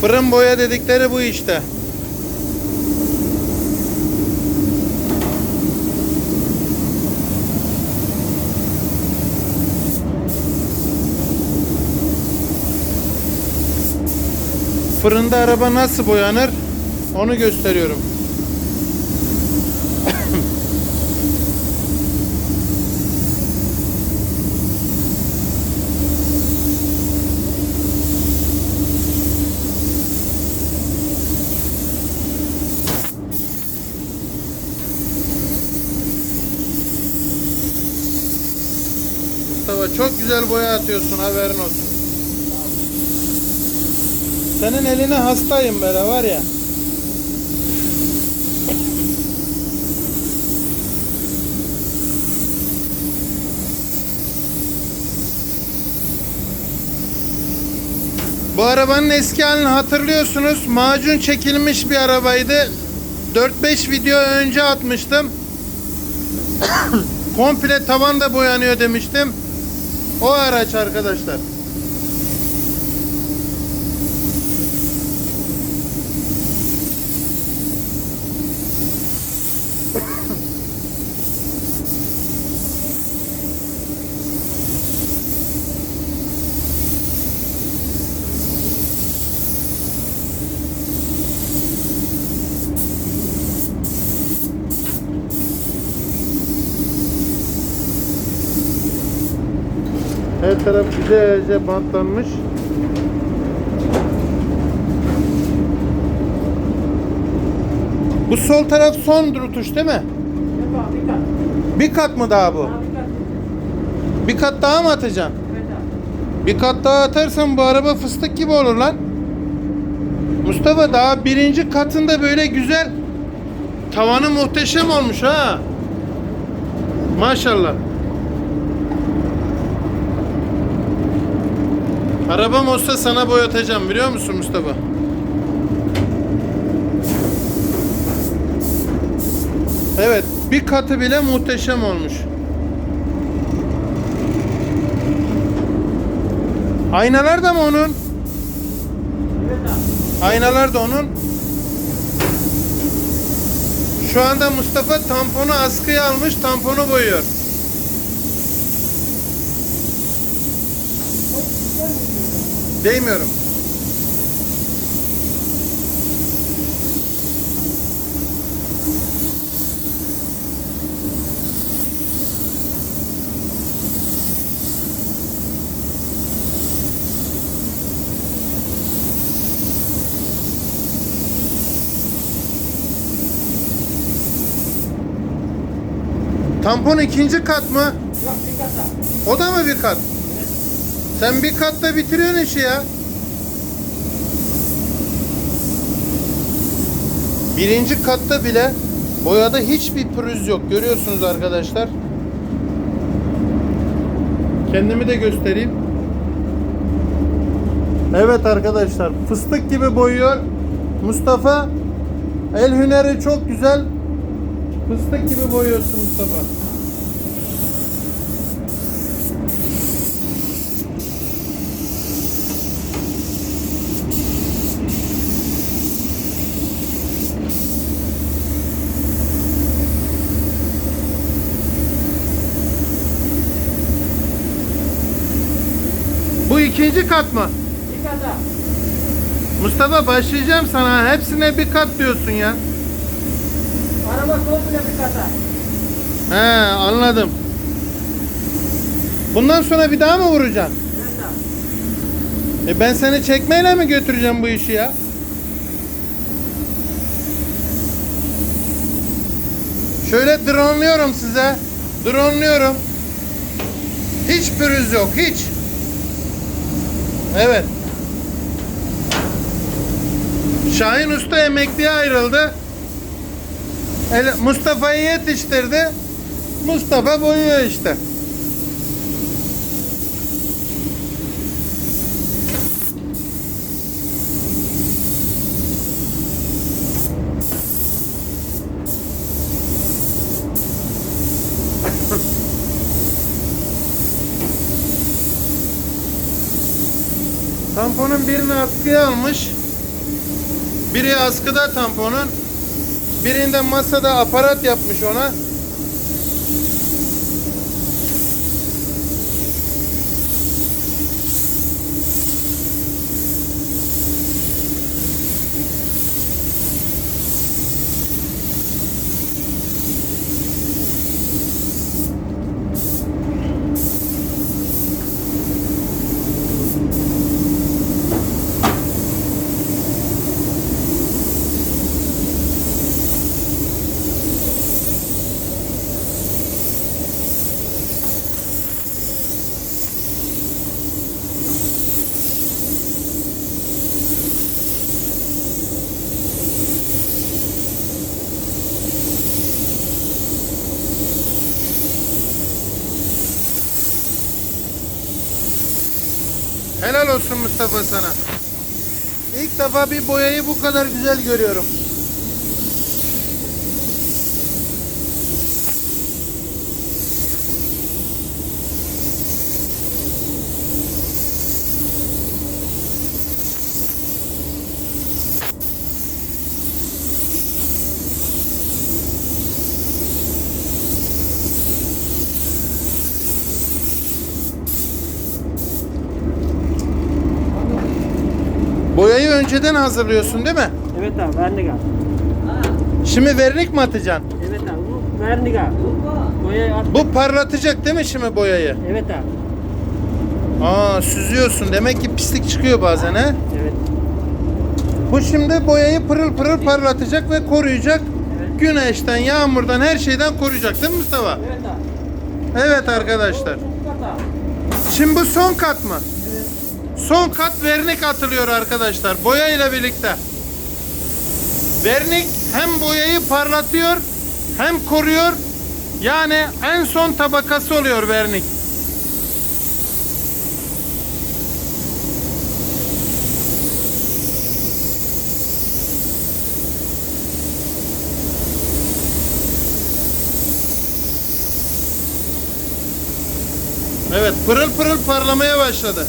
Fırın boya dedikleri bu işte. Fırında araba nasıl boyanır onu gösteriyorum. Mustafa çok güzel boya atıyorsun haberin olsun. Senin eline hastayım böyle var ya. Bu arabanın eski halini hatırlıyorsunuz. Macun çekilmiş bir arabaydı. 4-5 video önce atmıştım. Komple tavan da boyanıyor demiştim. O araç arkadaşlar. Her taraf güzelce bantlanmış. Bu sol taraf son rutuş değil mi? Yok bir kat. Bir kat mı daha bu? Abi bir kat. Bir kat daha mı atacaksın? Bir kat daha atarsan bu araba fıstık gibi olur lan. Mustafa daha birinci katında böyle güzel. Tavanı muhteşem olmuş ha. Maşallah. Arabam olsa sana boyatacağım biliyor musun Mustafa? Evet, bir katı bile muhteşem olmuş. Aynalar da mı onun? Aynalar da onun. Şu anda Mustafa tamponu askıya almış, tamponu boyuyor. Değmiyorum. Tampon ikinci kat mı? Yok bir kat. O da mı bir kat? Sen bir katta bitiriyorsun işi ya. Birinci katta bile boyada hiçbir pürüz yok. Görüyorsunuz arkadaşlar. Kendimi de göstereyim. Evet arkadaşlar fıstık gibi boyuyor. Mustafa el hüneri çok güzel. Fıstık gibi boyuyorsun Mustafa. Bu ikinci kat mı? Bir kat abi. Mustafa başlayacağım sana. Hepsine bir kat diyorsun ya. Araba komple bir kat abi. He anladım. Bundan sonra bir daha mı vuracaksın? Evet. E ben seni çekmeyle mi götüreceğim bu işi ya? Şöyle dronluyorum size. Dronluyorum. Hiç pürüz yok, hiç. Evet. Şahin Usta emekliye ayrıldı. Mustafa'yı yetiştirdi. Mustafa boyuyor işte. tamponun birini askıya almış. Biri askıda tamponun. Birinde masada aparat yapmış ona. Helal olsun Mustafa sana. İlk defa bir boyayı bu kadar güzel görüyorum. Boyayı önceden hazırlıyorsun değil mi? Evet abi vernik abi. Şimdi vernik mi atacaksın? Evet abi bu vernik abi. Boyayı at. Bu parlatacak değil mi şimdi boyayı? Evet abi. Aa süzüyorsun. Demek ki pislik çıkıyor bazen he? Evet. Bu şimdi boyayı pırıl pırıl parlatacak ve koruyacak. Evet. Güneşten, yağmurdan, her şeyden koruyacak değil mi Mustafa? Evet abi. Evet arkadaşlar. Şimdi bu son kat mı? Son kat vernik atılıyor arkadaşlar. Boya ile birlikte. Vernik hem boyayı parlatıyor hem koruyor. Yani en son tabakası oluyor vernik. Evet pırıl pırıl parlamaya başladı.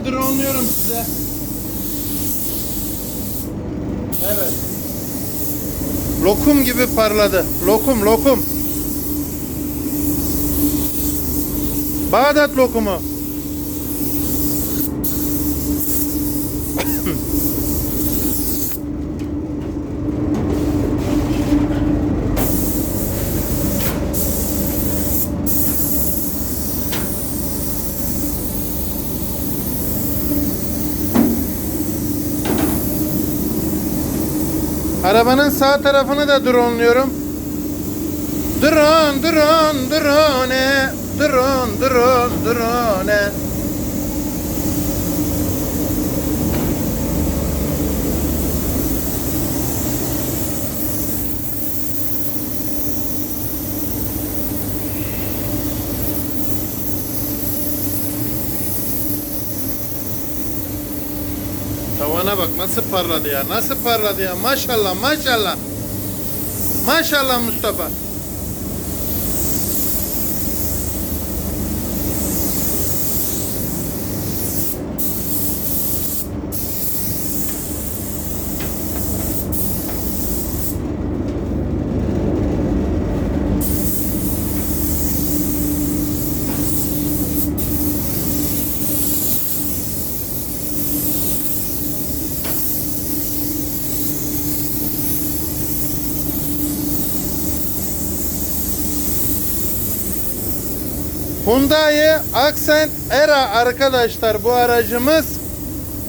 Tavanı dronluyorum size. Evet. Lokum gibi parladı. Lokum, lokum. Bağdat lokumu. Arabanın sağ tarafını da dronluyorum. Drone, drone, drone, drone, drone, drone. Tavana bak nasıl parladı ya. Nasıl parladı ya. Maşallah maşallah. Maşallah Mustafa. Hyundai Accent Era arkadaşlar bu aracımız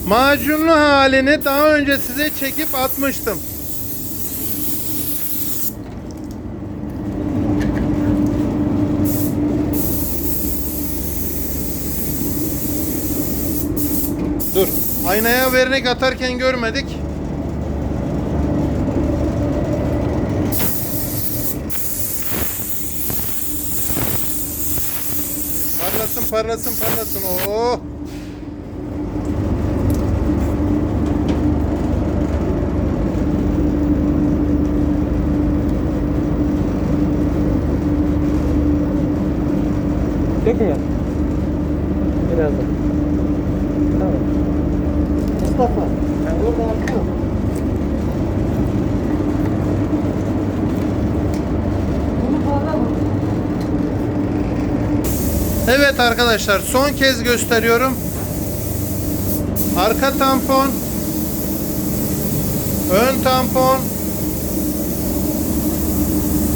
macunlu halini daha önce size çekip atmıştım. Dur. Aynaya vernik atarken görmedik. Parlasın parlasın parlasın. Evet arkadaşlar son kez gösteriyorum. Arka tampon, ön tampon,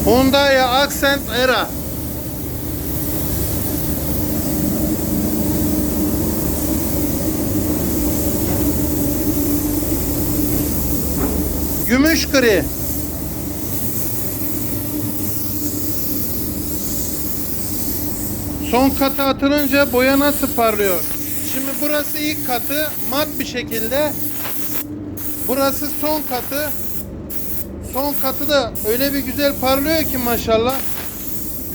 Hyundai Accent Era. Gümüş gri. Son kata atılınca boya nasıl parlıyor? Şimdi burası ilk katı mat bir şekilde. Burası son katı. Son katı da öyle bir güzel parlıyor ki maşallah.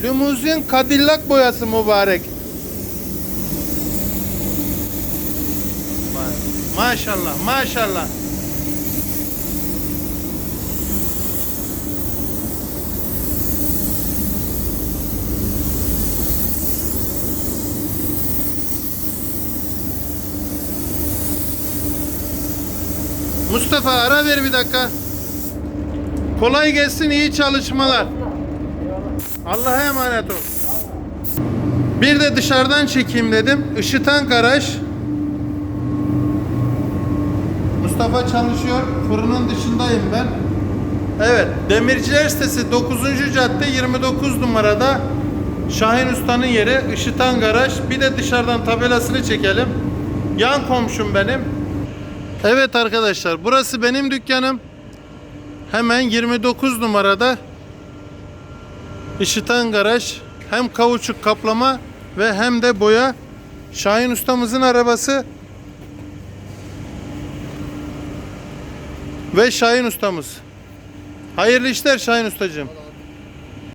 Limuzin Cadillac boyası mübarek. Ma- Maşallah, maşallah. Mustafa ara ver bir dakika. Kolay gelsin, iyi çalışmalar. Allah'a emanet ol. Bir de dışarıdan çekeyim dedim. Işıtan garaj. Mustafa çalışıyor. Fırının dışındayım ben. Evet, Demirciler sitesi 9. cadde 29 numarada. Şahin Usta'nın yeri Işıtan Garaj. Bir de dışarıdan tabelasını çekelim. Yan komşum benim. Evet arkadaşlar, burası benim dükkanım. Hemen 29 numarada Işıtan Garaj. Hem kauçuk kaplama ve hem de boya. Şahin ustamızın arabası. Ve Şahin ustamız. Hayırlı işler Şahin ustacığım.